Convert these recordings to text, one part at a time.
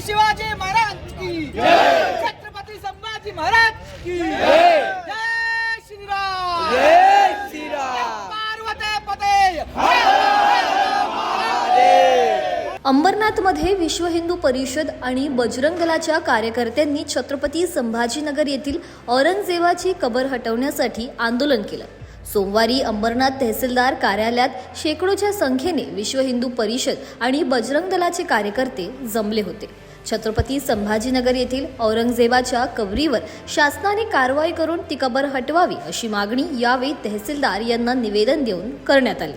शिवाजी महाराज की छत्रपती संभाजी महाराज की जय. श्रीराम. जय श्रीराम. पते. अंबरनाथमध्ये विश्व हिंदू परिषद आणि बजरंग दलाच्या कार्यकर्त्यांनी छत्रपती संभाजीनगर येथील औरंगजेबाची कबर हटवण्यासाठी आंदोलन केलं. सोमवारी अंबरनाथ तहसीलदार कार्यालयात शेकडोच्या संख्येने विश्व हिंदू परिषद आणि बजरंग दलाचे कार्यकर्ते जमले होते. छत्रपती संभाजीनगर येथील औरंगजेबाच्या कबरीवर शासनाने कारवाई करून ती कबर हटवावी अशी मागणी यावेळी तहसीलदार यांना निवेदन देऊन करण्यात आली.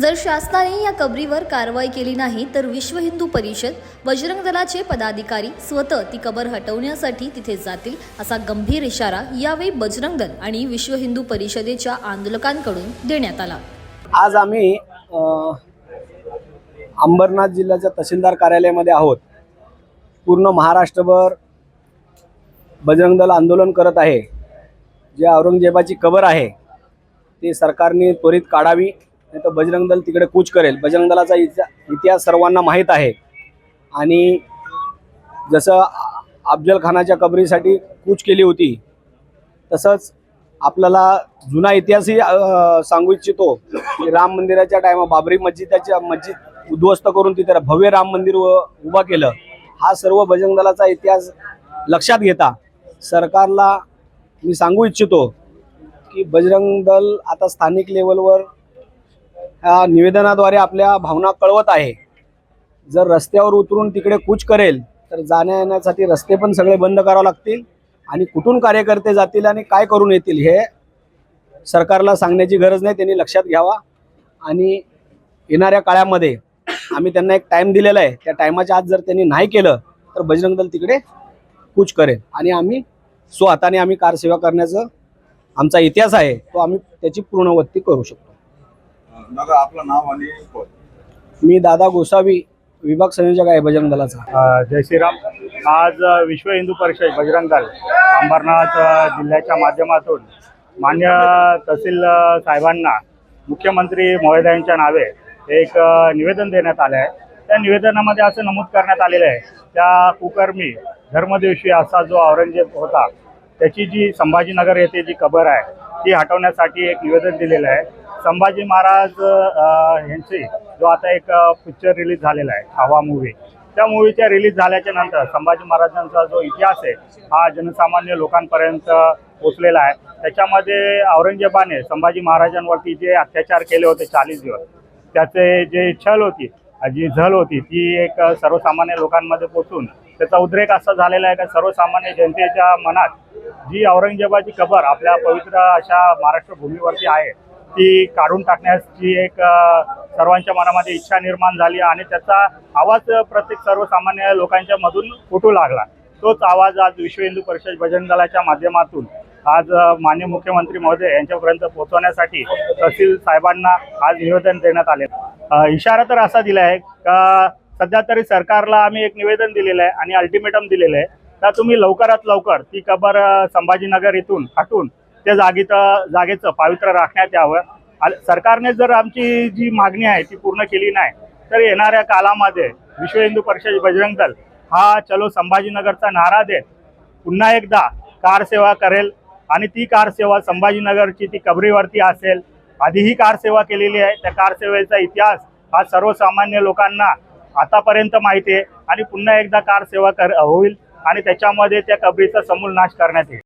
जर शासनाने या कबरीवर कारवाई केली नाही तर विश्व हिंदू परिषद बजरंग दलाचे पदाधिकारी स्वतः ती कबर हटवण्यासाठी तिथे जातील असा गंभीर इशारा यावेळी बजरंग दल आणि विश्व हिंदू परिषदेच्या आंदोलकांकडून देण्यात आला. आज आम्ही अंबरनाथ जिल्ह्याच्या तहसीलदार कार्यालयामध्ये आहोत. पूर्ण महाराष्ट्रभर बजरंग दल आंदोलन करत आहे. जे औरंगजेबाची कबर आहे ती सरकारने त्वरित काढावी नाही तर बजरंग दल तिकडे कूच करेल. बजरंग दलाचा इतिहा इतिहास सर्वांना माहीत आहे. आणि जसं अफजल खानाच्या कबरीसाठी कूच केली होती तसंच आपल्याला जुना इतिहासही सांगू इच्छितो की राम मंदिराच्या टायमा बाबरी मस्जिदाच्या मस्जिद उद्ध्वस्त करून तिथे भव्य राम मंदिर उभा केलं. हा सर्व बजरंग दलाचा इतिहास लक्षात घेता. सरकारला मी सांगू इच्छितो की बजरंग दल आता स्थानिक लेवलवर ह्या निवेदनाद्वारे आपल्या भावना कळवत आहे. जर रस्त्यावर उतरून तिकडे कूच करेल तर जाण्या येण्यासाठी रस्ते पण सगळे बंद करावे लागतील आणि कुठून कार्यकर्ते जातील आणि काय करून येतील हे सरकारला सांगण्याची गरज नाही त्यांनी लक्षात घ्यावा. आणि येणाऱ्या काळामध्ये आम्ही त्यांना एक टाईम दिलेला आहे. त्या टायमाच्या आत जर त्यांनी नाही केलं तर बजरंग दल तिकडे कूच करेल. आणि आम्ही स्वहाताने आम्ही कारसेवा करण्याचं आमचा इतिहास आहे तो आम्ही त्याची पूर्णवत्ती करू शकतो. दादा आपलं नाव आणि मी दादा गोसावी विभाग संयोजक आहे बजरंग दलाचा. जय श्रीराम. आज विश्व हिंदू परिषद बजरंग दल अंबरनाथ जिल्ह्याच्या माध्यमातून मान्य तहसील साहेबांना मुख्यमंत्री महोदयांच्या नावे एक निवेदन देण्यात आलं आहे. त्या निवेदनामध्ये असं नमूद करण्यात आलेलं आहे त्या कुकर्मी धर्मदेवशी असा जो औरंगजेब होता त्याची जी संभाजीनगर येथे जी कबर आहे ती हटवण्यासाठी एक निवेदन दिलेलं आहे. संभाजी महाराज यांची जो आता एक पिक्चर रिलीज झालेला आहे छावा मूवी त्या मूवीच्या रिलीज झाल्याच्यानंतर संभाजी महाराजांचा जो इतिहास आहे हा जनसामान्य लोकांपर्यंत पोचलेला आहे. त्याच्यामध्ये औरंगजेबाने संभाजी महाराजांवरती जे अत्याचार केले होते चाळीस दिवस त्याचे जे छल होती जी झल होती ती एक सर्वसामान्य लोकांमध्ये पोचून त्याचा उद्रेक असा झालेला आहे का सर्वसामान्य जनतेच्या मनात जी औरंगजेबाची कबर आपल्या पवित्र अशा महाराष्ट्र भूमीवरती आहे ती काढून टाकण्याची एक सर्वांच्या मनामध्ये इच्छा निर्माण झाली आणि त्याचा आवाज प्रत्येक सर्वसामान्य लोकांच्या मधून फुटू लागला. तोच आवाज आज विश्व हिंदू परिषद भजन दलाच्या माध्यमातून आज अ, माननीय मुख्यमंत्री महोदय यांच्यापर्यंत पोहोचवण्यासाठी तहसील साहेबांना आज निवेदन देण्यात आले. इशारा तर असा दिला आहे का सध्या तरी सरकारला आम्ही एक निवेदन दिलेलं आहे आणि अल्टिमेटम दिलेलं आहे तर तुम्ही लवकरात लवकर ती कबर संभाजीनगर इथून हटून त्या जागेत जागेचं पावित्र्य राखण्यात यावं. सरकारने जर आमची जी मागणी आहे ती पूर्ण केली नाही तर येणाऱ्या कालामध्ये विश्व हिंदू परिषद बजरंग दल हा चलो संभाजीनगरचा नारा देत पुन्हा एकदा कार सेवा करेल आणि ती कार सेवा संभाजीनगरची ती कबरीवरती असेल आधीही कार सेवा केलेली आहे. त्या कार सेवेचा इतिहास हा सर्वसामान्य लोकांना आतापर्यंत माहिती आहे आणि पुन्हा एकदा कार सेवा कर होईल आणि त्याच्यामध्ये त्या कबरीचा समूल नाश करण्यात येईल.